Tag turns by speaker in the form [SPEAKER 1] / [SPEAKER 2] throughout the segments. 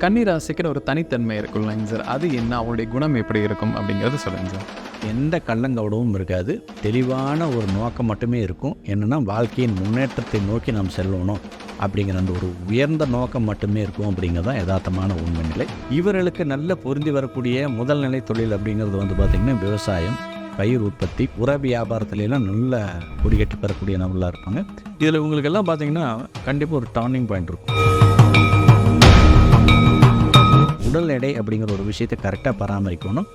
[SPEAKER 1] கன்னிராசிக்குன்னு ஒரு தனித்தன்மை இருக்கும்லங்க சார். அது என்ன? அவங்களுடைய குணம் எப்படி இருக்கும் அப்படிங்கிறது சொல்லுங்க சார்.
[SPEAKER 2] எந்த கள்ளங்கவடமும் இருக்காது. தெளிவான ஒரு நோக்கம் மட்டுமே இருக்கும். என்னென்னா வாழ்க்கையின் முன்னேற்றத்தை நோக்கி நாம் செல்லணும் அப்படிங்கிற அந்த ஒரு உயர்ந்த நோக்கம் மட்டுமே இருக்கும் அப்படிங்கிறது தான் யதார்த்தமான உண்மை நிலை இவர்களுக்கு நல்ல பொருந்தி வரக்கூடிய முதல் நிலை தொழில் அப்படிங்கிறது வந்து பார்த்திங்கன்னா விவசாயம் பயிர் உற்பத்தி உர வியாபாரத்துலலாம் நல்ல கொடிகட்டி பெறக்கூடிய நபர்களாக இருப்பாங்க. இதில் இவங்களுக்கெல்லாம் பார்த்தீங்கன்னா கண்டிப்பாக ஒரு டர்னிங் பாயிண்ட் இருக்கும். உடல் எடை அப்படிங்கிற ஒரு விஷயத்தை கரெக்டாக பராமரிக்கணும்.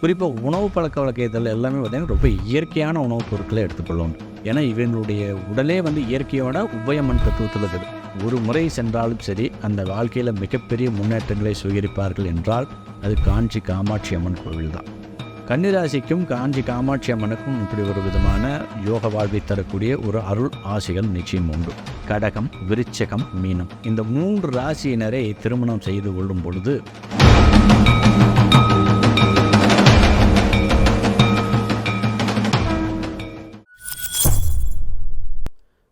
[SPEAKER 2] குறிப்பாக உணவு பழக்க வழக்கத்தில் எல்லாமே பார்த்தீங்கன்னா ரொம்ப இயற்கையான உணவுப் பொருட்களை எடுத்துக்கொள்ளணும். ஏன்னா இவங்களுடைய உடலே வந்து இயற்கையோட உபயமன் தத்துவத்தில் இருக்குது. ஒரு முறை சென்றாலும் சரி அந்த வாழ்க்கையில் மிகப்பெரிய முன்னேற்றங்களை சுகரிப்பார்கள் என்றால் அது காஞ்சி காமாட்சி அம்மன் கோவில் தான் கன்னிராசிக்கும் காஞ்சி காமாட்சி அம்மனுக்கும் இப்படி ஒரு விதமான யோக வாழ்வை தரக்கூடிய ஒரு அருள் ஆசைகள் நிச்சயம் உண்டு. கடகம் விருச்சகம் மீனம். இந்த மூன்று ராசியினரை திருமணம் செய்து கொள்ளும் பொழுது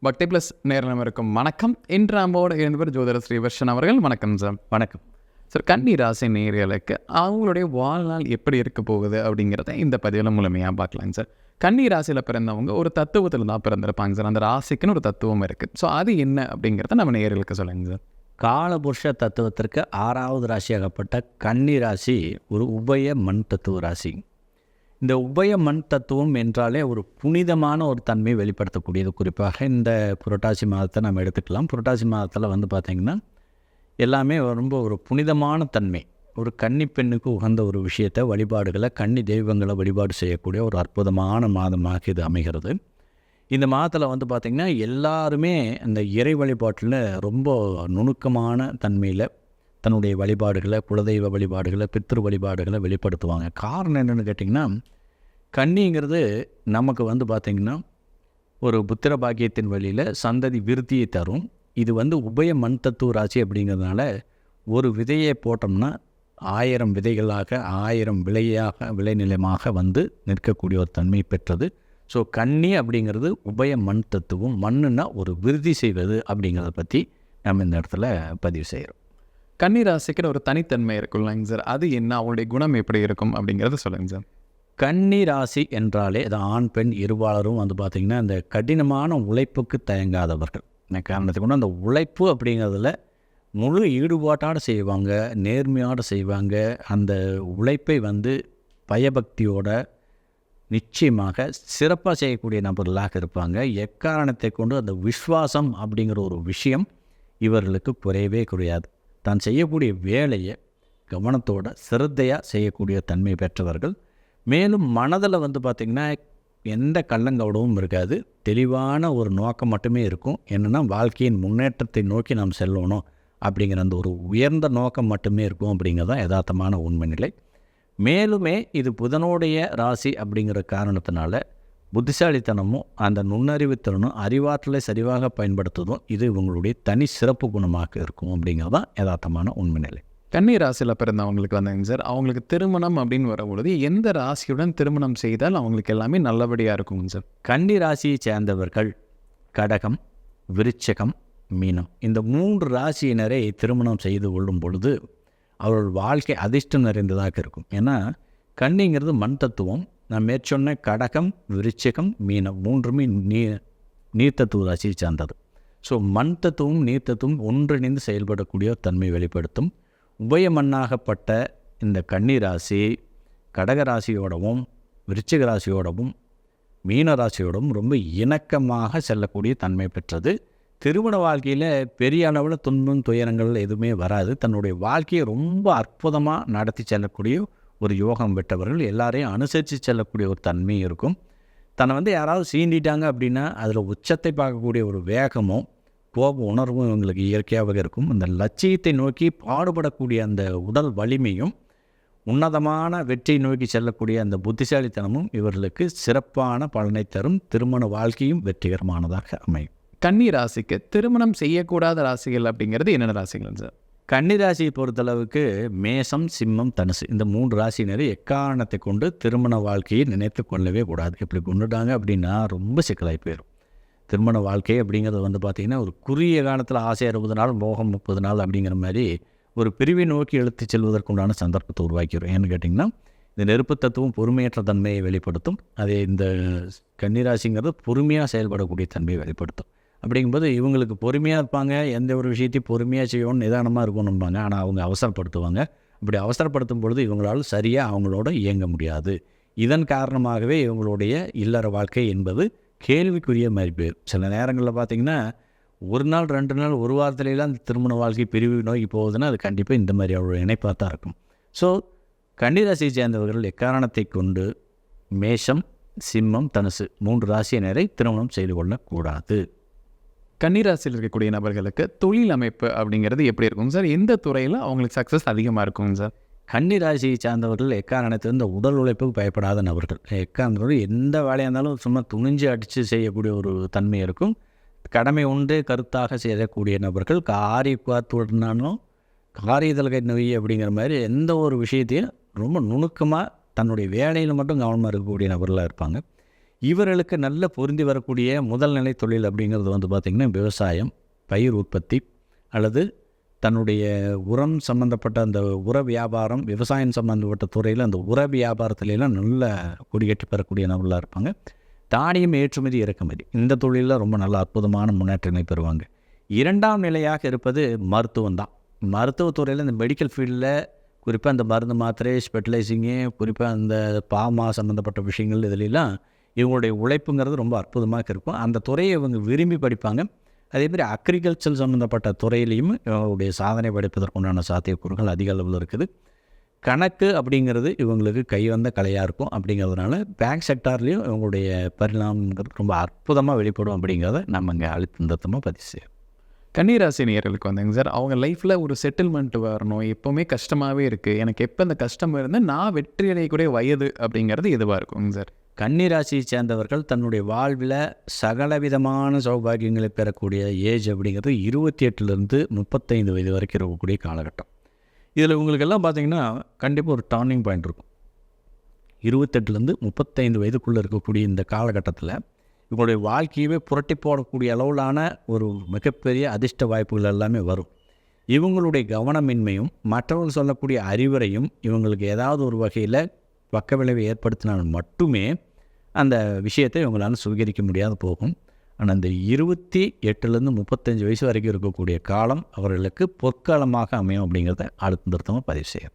[SPEAKER 1] பக்தி ப்ளஸ் நேரம் இருக்கும் வணக்கம். இன்று நம்மோட பேர் ஜோதிடர் ஸ்ரீவர்ஷன் அவர்கள். வணக்கம் சார்.
[SPEAKER 2] வணக்கம்.
[SPEAKER 1] சார் கன்னி ராசி நேர்களுக்கு அவங்களுடைய வாழ்நாள் எப்படி இருக்க போகுது அப்படிங்கிறத இந்த பதிவில் முழுமையாக பார்க்கலாங்க சார் கன்னி ராசியில் பிறந்தவங்க ஒரு தத்துவத்தில் தான் பிறந்திருப்பாங்க சார் அந்த ராசிக்குன்னு ஒரு தத்துவம் இருக்குது ஸோ அது என்ன அப்படிங்கிறத நம்ம நேர்களுக்கு சொல்லுங்க சார்
[SPEAKER 2] காலபுருஷ தத்துவத்திற்கு ஆறாவது ராசியாகப்பட்ட கன்னி ராசி ஒரு உபய மண் தத்துவ ராசி. இந்த உபய மண் தத்துவம் என்றாலே ஒரு புனிதமான ஒரு தன்மையை வெளிப்படுத்தக்கூடியது. குறிப்பாக இந்த புரட்டாசி மாதத்தை நம்ம எடுத்துக்கலாம். புரட்டாசி மாதத்தில் வந்து பார்த்திங்கன்னா எல்லாமே ரொம்ப ஒரு புனிதமான தன்மை. ஒரு கன்னி பெண்ணுக்கு உகந்த ஒரு விஷயத்தை வழிபாடுகளை கன்னி தெய்வங்களை வழிபாடு செய்யக்கூடிய ஒரு அற்புதமான மாதமாக இது அமைகிறது. இந்த மாதத்தில் வந்து பார்த்திங்கன்னா எல்லாருமே அந்த இறை வழிபாட்டில் ரொம்ப நுணுக்கமான தன்மையில் தன்னுடைய வழிபாடுகளை குலதெய்வ வழிபாடுகளை பித்ரு வழிபாடுகளை வெளிப்படுத்துவாங்க. காரணம் என்னென்னு கேட்டிங்கன்னா கன்னிங்கிறது நமக்கு வந்து பார்த்திங்கன்னா ஒரு புத்திர பாக்கியத்தின் வழியில் சந்ததி விருத்தியை தரும். இது வந்து உபய மண் தத்துவ ராசி அப்படிங்கிறதுனால ஒரு விதையை போட்டோம்னா ஆயிரம் விதைகளாக ஆயிரம் விளையாக விளைநிலமாக வந்து நிற்கக்கூடிய ஒரு தன்மை பெற்றது. ஸோ கன்னி அப்படிங்கிறது உபய மண் தத்துவம். மண்ணுன்னா ஒரு விருதி செய்வது அப்படிங்கிறத பற்றி நம்ம இந்த இடத்துல பதிவு செய்கிறோம்
[SPEAKER 1] கன்னி ராசிக்குன்னு ஒரு தனித்தன்மை இருக்குல்லங்க சார். அது என்ன? அவங்களுடைய குணம் எப்படி இருக்கும் அப்படிங்கிறத சொல்லுங்க சார்.
[SPEAKER 2] கன்னி ராசி என்றாலே அது ஆண் பெண் இருபாலரும் வந்து பார்த்திங்கன்னா இந்த கடினமான உழைப்புக்கு தயங்காதவர்கள். இந்த காரணத்துக்கு கொண்டு அந்த உழைப்பு அப்படிங்கிறதுல முழு ஈடுபாட்டோடு செய்வாங்க நேர்மையோடு செய்வாங்க. அந்த உழைப்பை வந்து பயபக்தியோட நிச்சயமாக சிறப்பாக செய்யக்கூடிய நபர்களாக இருப்பாங்க. எக்காரணத்தை கொண்டு அந்த விஸ்வாசம் அப்படிங்கிற ஒரு விஷயம் இவர்களுக்கு குறையவே குறையாது. தான் செய்யக்கூடிய வேலையை கவனத்தோட சிரத்தையாக செய்யக்கூடிய தன்மை பெற்றவர்கள். மேலும் மனதில் வந்து பார்த்திங்கன்னா எந்த கள்ளங்கவடமும் இருக்காது. தெளிவான ஒரு நோக்கம் மட்டுமே இருக்கும். என்னென்னா வாழ்க்கையின் முன்னேற்றத்தை நோக்கி நாம் செல்லணும் அப்படிங்கிற அந்த ஒரு உயர்ந்த நோக்கம் மட்டுமே இருக்கும் அப்படிங்கிறது தான் யதார்த்தமான உண்மை நிலை மேலுமே இது புதனுடைய ராசி அப்படிங்கிற காரணத்தினால புத்திசாலித்தனமும் அந்த நுண்ணறிவுத்திறனும் அறிவாற்றலை சரிவாக பயன்படுத்துவதும் இது இவங்களுடைய தனி சிறப்பு குணமாக இருக்கும் அப்படிங்கிறது தான் யதார்த்தமான உண்மை நிலை
[SPEAKER 1] கன்னி ராசியில் பிறந்தவங்களுக்கு வந்தாங்க சார். அவங்களுக்கு திருமணம் அப்படின்னு வரும்பொழுது எந்த ராசியுடன் திருமணம் செய்தால் அவங்களுக்கு எல்லாமே நல்லபடியாக இருக்குங்க சார்?
[SPEAKER 2] கன்னி ராசியை சேர்ந்தவர்கள் கடகம் விருச்சகம் மீனம். இந்த மூன்று ராசியினரை திருமணம் செய்து கொள்ளும் பொழுது அவர்கள் வாழ்க்கை அதிர்ஷ்டம் நிறைந்ததாக இருக்கும். ஏன்னா கன்னிங்கிறது மண் தத்துவம். நான் மேற்சொன்ன கடகம் விருச்சகம் மீனம் மூன்றுமே நீ நீர்த்தத்துவ ராசியை சார்ந்தது. ஸோ மண் தத்துவம் நீர்த்தத்துவம் ஒன்றிணைந்து செயல்படக்கூடிய தன்மை வெளிப்படுத்தும். உபயமண்ணாகப்பட்ட இந்த கன்னி ராசி கடக ராசியோடவும் விருச்சிக ராசியோடவும் மீன ராசியோடவும் ரொம்ப இணக்கமாக செல்லக்கூடிய தன்மை பெற்றது. திருமண வாழ்க்கையில் பெரிய அளவில் துன்பம் துயரங்கள் எதுவுமே வராது. தன்னுடைய வாழ்க்கையை ரொம்ப அற்புதமாக நடத்தி செல்லக்கூடிய ஒரு யோகம் பெற்றவர்கள் எல்லாரையும் அனுசரித்து செல்லக்கூடிய ஒரு தன்மையும் இருக்கும். தன்னை வந்து யாராவது சீண்டிட்டாங்க அப்படின்னா அதில் உச்சத்தை பார்க்கக்கூடிய ஒரு வேகமும் கோப உணர்வும் இவங்களுக்கு இயற்கையாகவே இருக்கும். அந்த லட்சியத்தை நோக்கி பாடுபடக்கூடிய அந்த உடல் வலிமையும் உன்னதமான வெற்றியை நோக்கி செல்லக்கூடிய அந்த புத்திசாலித்தனமும் இவர்களுக்கு சிறப்பான பலனை தரும். திருமண வாழ்க்கையும் வெற்றிகரமானதாக அமையும்.
[SPEAKER 1] கன்னி ராசிக்கு திருமணம் செய்யக்கூடாத ராசிகள் அப்படிங்கிறது என்னென்ன ராசிகள் சார்?
[SPEAKER 2] கன்னிராசியை பொறுத்தளவுக்கு மேசம் சிம்மம் தனுசு. இந்த மூன்று ராசியினரை எக்காரணத்தை கொண்டு திருமண வாழ்க்கையை நினைத்து கொள்ளவே கூடாது. இப்படி கொண்டுட்டாங்க அப்படின்னா ரொம்ப சிக்கலாகி போயிடும் திருமண வாழ்க்கை அப்படிங்கிறது வந்து பார்த்திங்கன்னா ஒரு குறுகிய காலத்தில் ஆசை அறுபது நாள் மோகம் முப்பது நாள் அப்படிங்கிற மாதிரி ஒரு பிரிவை நோக்கி எழுத்து செல்வதற்குண்டான சந்தர்ப்பத்தை உருவாக்கிடும் ஏன்னு கேட்டிங்கன்னா இந்த நெருப்பு தத்துவம் பொறுமையற்ற தன்மையை வெளிப்படுத்தும். அதே இந்த கன்னிராசிங்கிறது பொறுமையாக செயல்படக்கூடிய தன்மையை வெளிப்படுத்தும். அப்படிங்கும்போது இவங்களுக்கு பொறுமையாக இருப்பாங்க எந்த ஒரு விஷயத்தையும் பொறுமையாக செய்யணும் நிதானமாக இருக்கணும்பாங்க. ஆனால் அவங்க அவசரப்படுத்துவாங்க. அப்படி அவசரப்படுத்தும் பொழுது இவங்களால் சரியாக அவங்களோட இயங்க முடியாது. இதன் காரணமாகவே இவங்களுடைய இல்லற வாழ்க்கை என்பது கேள்விக்குரிய மாதிரி போயிடும் சில நேரங்களில் பார்த்திங்கன்னா ஒரு நாள் ரெண்டு நாள் ஒரு வாரத்துலலாம் அந்த திருமண வாழ்க்கை பிரிவு நோக்கி போகுதுன்னா அது கண்டிப்பாக இந்த மாதிரி அவ்வளோ இணைப்பாக தான் இருக்கும். ஸோ கன்னிராசியை சேர்ந்தவர்கள் எக்காரணத்தை கொண்டு மேஷம் சிம்மம் தனுசு மூன்று ராசியினரை திருமணம் செய்து கொள்ளக்கூடாது.
[SPEAKER 1] கன்னிராசியில் இருக்கக்கூடிய நபர்களுக்கு தொழில் அமைப்பு அப்படிங்கிறது எப்படி இருக்கும்? சார் எந்த துறையில் அவங்களுக்கு சக்ஸஸ் அதிகமாக இருக்கும் சார்?
[SPEAKER 2] கன்னி ராசியை சார்ந்தவர்கள் எக்காரணத்திலும் இந்த உடல் உழைப்புக்கு பயப்படாத நபர்கள். எக்காரணத்தோடு எந்த வேலையாக இருந்தாலும் சும்மா துணிஞ்சு அடித்து செய்யக்கூடிய ஒரு தன்மை இருக்கும். கடமை உண்டு கருத்தாக செய்யக்கூடிய நபர்கள் காரி பார்த்துடனாலும் காரியதல்கை நோய் அப்படிங்கிற மாதிரி எந்த ஒரு விஷயத்தையும் ரொம்ப நுணுக்கமாக தன்னுடைய வேலையில் மட்டும் கவனமாக இருக்கக்கூடிய நபர்களாக இருப்பாங்க. இவர்களுக்கு நல்ல பொருந்தி வரக்கூடிய முதல்நிலை தொழில் அப்படிங்கிறது வந்து பார்த்திங்கன்னா விவசாயம் பயிர் உற்பத்தி அல்லது தன்னுடைய உரம் சம்மந்தப்பட்ட அந்த உர வியாபாரம் விவசாயம் சம்மந்தப்பட்ட துறையில் அந்த உர வியாபாரத்துலலாம் நல்ல கொடிகட்டி பெறக்கூடிய நபர்களாக இருப்பாங்க. தானியம் ஏற்றுமதி இறக்குமதி. இந்த தொழிலில் ரொம்ப நல்ல அற்புதமான முன்னேற்றங்களை பெறுவாங்க. இரண்டாம் நிலையாக இருப்பது மருத்துவம் தான். மருத்துவத்துறையில் இந்த மெடிக்கல் ஃபீல்டில் குறிப்பாக அந்த மருந்து மாத்திரை ஸ்பெஷலைசிங்கு குறிப்பாக அந்த பாமா சம்மந்தப்பட்ட விஷயங்கள் இதிலெல்லாம் இவங்களுடைய உழைப்புங்கிறது ரொம்ப அற்புதமாக இருக்கும். அந்த துறையை இவங்க விரும்பி படிப்பாங்க. அதேமாதிரி அக்ரிகல்ச்சர் சம்மந்தப்பட்ட துறையிலையும் இவங்களுடைய சாதனை படைப்பதற்குண்டான சாத்தியக்கூறுகள் அதிக அளவில் இருக்குது. கணக்கு அப்படிங்கிறது இவங்களுக்கு கை வந்த கலையாக இருக்கும். அப்படிங்கிறதுனால பேங்க் செக்டார்லேயும் இவங்களுடைய பரிணாமங்கிறது ரொம்ப அற்புதமாக வெளிப்படும் அப்படிங்கிறத நம்ம இங்கே அழுத்தந்தமாக பதிவு செய்யும்
[SPEAKER 1] கன்னிராசி நேர்களுக்கு வந்தாங்க சார். அவங்க லைஃப்பில் ஒரு செட்டில்மெண்ட் வரணும். எப்போவுமே கஷ்டமாகவே இருக்குது எனக்கு எப்போ இந்த கஷ்டம் இருந்தால் நான் வெற்றி அடையக்கூடிய வயது அப்படிங்கிறது எதுவாக இருக்குங்க சார்?
[SPEAKER 2] கன்னிராசியை சேர்ந்தவர்கள் தன்னுடைய வாழ்வில் சகலவிதமான சௌபாகியங்களை பெறக்கூடிய ஏஜ் அப்படிங்கிறது இருபத்தி எட்டுலேருந்து முப்பத்தைந்து வயது வரைக்கும் இருக்கக்கூடிய காலகட்டம். இதில் இவங்களுக்கெல்லாம் பார்த்தீங்கன்னா கண்டிப்பாக ஒரு டர்னிங் பாயிண்ட் இருக்கும். இருபத்தெட்டுலேருந்து முப்பத்தைந்து வயதுக்குள்ளே இருக்கக்கூடிய இந்த காலகட்டத்தில் இவங்களுடைய வாழ்க்கையவே புரட்டி போடக்கூடிய அளவிலான ஒரு மிகப்பெரிய அதிர்ஷ்ட வாய்ப்புகள் எல்லாமே வரும். இவங்களுடைய கவனமின்மையும் மற்றவர்கள் சொல்லக்கூடிய அறிவுரையும் இவங்களுக்கு ஏதாவது ஒரு வகையில் பக்க விளைவை ஏற்படுத்தினால் மட்டுமே அந்த விஷயத்தை இவங்களால சுவீகரிக்க முடியாது போகும். ஆனால் அந்த இருபத்தி எட்டுலேருந்து முப்பத்தஞ்சு வயசு வரைக்கும் இருக்கக்கூடிய காலம் அவர்களுக்கு பொற்காலமாக அமையும் அப்படிங்கிறத அடுத்த நிறுத்தமாக பதிவு செய்யும்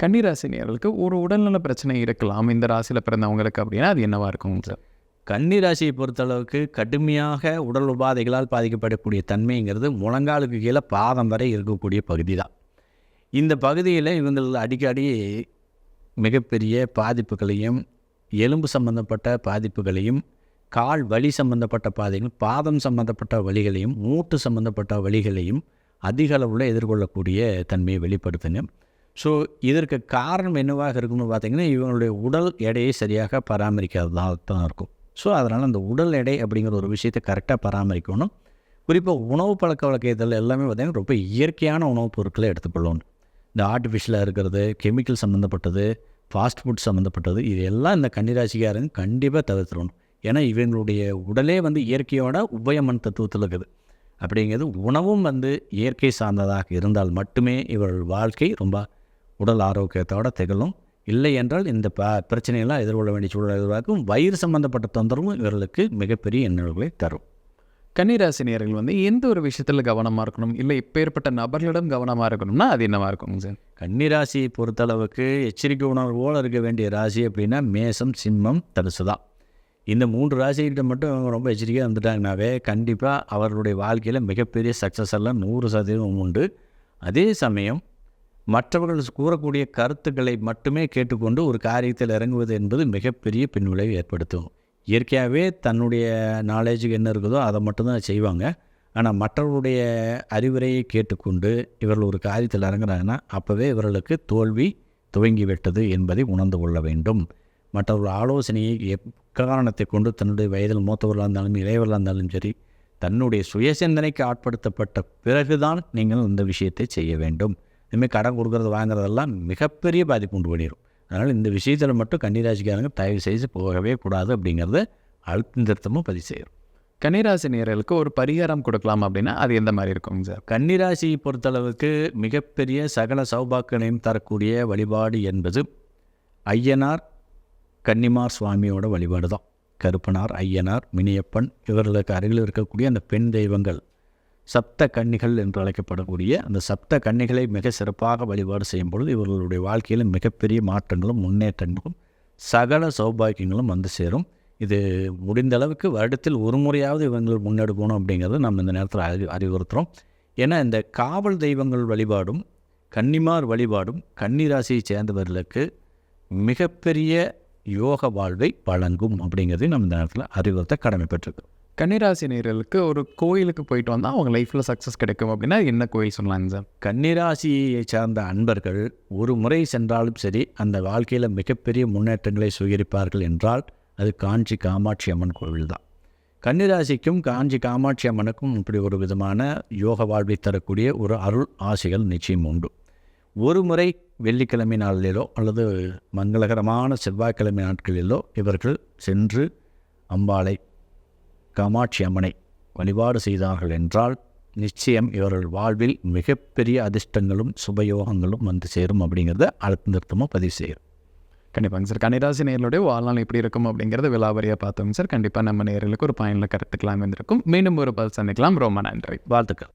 [SPEAKER 1] கன்னிராசி நேயர்களுக்கு ஒரு உடல்நல பிரச்சனை இருக்கலாம். இந்த ராசியில் பிறந்தவங்களுக்கு அப்படின்னா அது என்னவா இருக்குங்க சார்
[SPEAKER 2] கன்னி ராசியை பொறுத்தளவுக்கு கடுமையாக உடல் உபாதைகளால் பாதிக்கப்படக்கூடிய தன்மைங்கிறது முழங்காலுக்கு கீழே பாதம் வரை இருக்கக்கூடிய பகுதி தான் இந்த பகுதியில் இவங்கள் அடிக்கடி மிகப்பெரிய பாதிப்புகளையும் எலும்பு சம்பந்தப்பட்ட பாதிப்புகளையும் கால் வலி சம்பந்தப்பட்ட பாதைகள் பாதம் சம்பந்தப்பட்ட வழிகளையும் மூட்டு சம்பந்தப்பட்ட வழிகளையும் அதிக அளவில் எதிர்கொள்ளக்கூடிய தன்மையை வெளிப்படுத்துங்க ஸோ இதற்கு காரணம் என்னவாக இருக்கும்னு பார்த்திங்கன்னா இவங்களுடைய உடல் எடையை சரியாக பராமரிக்காததாக தான் இருக்கும். ஸோ அதனால் அந்த உடல் எடை அப்படிங்கிற ஒரு விஷயத்தை கரெக்டாக பராமரிக்கணும். குறிப்பாக உணவு பழக்க வழக்கத்தில் எல்லாமே பார்த்திங்கன்னா ரொம்ப இயற்கையான உணவுப் பொருட்களை எடுத்துக்கொள்ளணும். இந்த ஆர்டிஃபிஷியலாக இருக்கிறது கெமிக்கல் சம்மந்தப்பட்டது ஃபாஸ்ட் ஃபுட் சம்மந்தப்பட்டது இது எல்லாம் இந்த கன்னிராசிக்காரங்க கண்டிப்பாக தவிர்த்துடணும். ஏன்னா இவங்களுடைய உடலே வந்து இயற்கையோட உபயமன் தத்துவத்தில் இருக்குது. அப்படிங்கிறது உணவும் வந்து இயற்கை சார்ந்ததாக இருந்தால் மட்டுமே இவர்கள் வாழ்க்கை ரொம்ப உடல் ஆரோக்கியத்தோடு திகழும். இல்லை என்றால் இந்த ப பிரச்சனையெல்லாம் எதிர்கொள்ள வேண்டிய சூழல் எதிர்பார்க்கும் வயிறு சம்பந்தப்பட்ட தொந்தரவும் இவர்களுக்கு மிகப்பெரிய எண்ணங்களை தரும்.
[SPEAKER 1] கன்னிராசி நேர்கள் வந்து எந்த ஒரு விஷயத்தில் கவனமாக இருக்கணும்? இல்லை இப்பேற்பட்ட நபர்களிடம் கவனமாக இருக்கணும்னா அது என்னவாக இருக்குங்க சார்?
[SPEAKER 2] கன்னிராசியை பொறுத்தளவுக்கு எச்சரிக்கை உணர்வோடு இருக்க வேண்டிய ராசி அப்படின்னா மேசம் சிம்மம் தனுசு தான். இந்த மூன்று ராசிகிட்ட மட்டும் அவங்க ரொம்ப எச்சரிக்கையாக இருந்துட்டாங்கனாவே கண்டிப்பாக அவர்களுடைய வாழ்க்கையில் மிகப்பெரிய சக்ஸஸ் எல்லாம் நூறு சதவீதம் உண்டு. அதே சமயம் மற்றவர்கள் கூறக்கூடிய கருத்துக்களை மட்டுமே கேட்டுக்கொண்டு ஒரு காரியத்தில் இறங்குவது என்பது மிகப்பெரிய பின்விளைவு ஏற்படுத்தும். இயற்கையாகவே தன்னுடைய நாலேஜுக்கு என்ன இருக்குதோ அதை மட்டும்தான் செய்வாங்க. ஆனால் மற்றவர்களுடைய அறிவுரையை கேட்டுக்கொண்டு இவர்கள் ஒரு காரியத்தில் இறங்குறாங்கன்னா அப்போவே இவர்களுக்கு தோல்வி துவங்கி விட்டது என்பதை உணர்ந்து கொள்ள வேண்டும். மற்றவர்கள் ஆலோசனையை எக்காரணத்தை கொண்டு தன்னுடைய வயதில் மூத்தவர்களாக இருந்தாலும் இளையவர்களாக இருந்தாலும் சரி தன்னுடைய சுயசிந்தனைக்கு ஆட்படுத்தப்பட்ட பிறகுதான் நீங்கள் இந்த விஷயத்தை செய்ய வேண்டும். இனிமேல் கடன் கொடுக்கறது வாங்குறதெல்லாம் மிகப்பெரிய பாதிப்பு உண்டு பண்ணிடும் அதனால் இந்த விஷயத்தில் மட்டும் கன்னிராசிக்காரங்க தயவு செய்து போகவே கூடாது அப்படிங்கிறத அழுத்தம் திருத்தமும் பதிவு செய்யும்.
[SPEAKER 1] கன்னிராசி நேயர்களுக்கு ஒரு பரிகாரம் கொடுக்கலாம் அப்படின்னா அது எந்த மாதிரி இருக்குங்க சார்?
[SPEAKER 2] கன்னிராசியை பொறுத்தளவுக்கு மிகப்பெரிய சகல சௌபாக்கியங்களையும் தரக்கூடிய வழிபாடு என்பது ஐயனார் கன்னிமார் சுவாமியோட வழிபாடு தான் கருப்பனார் ஐயனார் மினியப்பன் இவர்களுக்கு அருகில் இருக்கக்கூடிய அந்த பெண் தெய்வங்கள் சப்த கன்னிகள் என்று அழைக்கப்படக்கூடிய அந்த சப்த கன்னிகளை மிக சிறப்பாக வழிபாடு செய்யும் பொழுது இவர்களுடைய வாழ்க்கையில் மிகப்பெரிய மாற்றங்களும் முன்னேற்றங்களும் சகல சௌபாக்கியங்களும் வந்து சேரும். இது முடிந்த அளவுக்கு வருடத்தில் ஒரு முறையாவது இவங்கள் முன்னெடுக்கணும் அப்படிங்கிறத நம்ம இந்த நேரத்தில் அறி அறிவுறுத்துகிறோம் ஏன்னா இந்த காவல் தெய்வங்கள் வழிபாடும் கன்னிமார் வழிபாடும் கன்னிராசியை சேர்ந்தவர்களுக்கு மிகப்பெரிய யோக வாழ்வை வழங்கும் அப்படிங்கிறதையும் நம்ம இந்த நேரத்தில் அறிவுறுத்த கடமைப்பட்டிருக்கிறோம்.
[SPEAKER 1] கன்னிராசி நேர்களுக்கு ஒரு கோயிலுக்கு போயிட்டு வந்தால் அவங்க லைஃப்பில் சக்ஸஸ் கிடைக்கும் அப்படின்னா என்ன கோயில் சொன்னாங்க சார்
[SPEAKER 2] கன்னிராசியை சார்ந்த அன்பர்கள் ஒரு முறை சென்றாலும் சரி அந்த வாழ்க்கையில் மிகப்பெரிய முன்னேற்றங்களை சுகரிப்பார்கள் என்றால் அது காஞ்சி காமாட்சி அம்மன் கோவில் தான். கன்னிராசிக்கும் காஞ்சி காமாட்சி அம்மனுக்கும் இப்படி ஒரு விதமான யோக வாழ்வை தரக்கூடிய ஒரு அருள் ஆசைகள் நிச்சயம் உண்டு. ஒரு முறை வெள்ளிக்கிழமை நாளிலோ அல்லது மங்களகரமான செவ்வாய்க்கிழமை நாட்களிலோ இவர்கள் சென்று அம்பாளை காமாட்சி அம்மனை வழிபாடு செய்தார்கள் என்றால் நிச்சயம் இவர்கள் வாழ்வில் மிகப்பெரிய அதிர்ஷ்டங்களும் சுபயோகங்களும் வந்து சேரும் அப்படிங்கிறத அடுத்த நிறுத்தமாக பதிவு செய்யும்
[SPEAKER 1] கண்டிப்பாங்க சார் கன்னிராசி நேர்களுடைய வாழ்நாள் எப்படி இருக்கும் அப்படிங்கிறத விலாவரியாக பார்த்தோங்க சார் கண்டிப்பாக நம்ம நேர்களுக்கு ஒரு பயனில் கருத்துக்கலாம் இருந்திருக்கும் மீண்டும் ஒரு பதில் சந்திக்கலாம். ரொம்ப நன்றி.
[SPEAKER 2] வாழ்த்துக்கள்.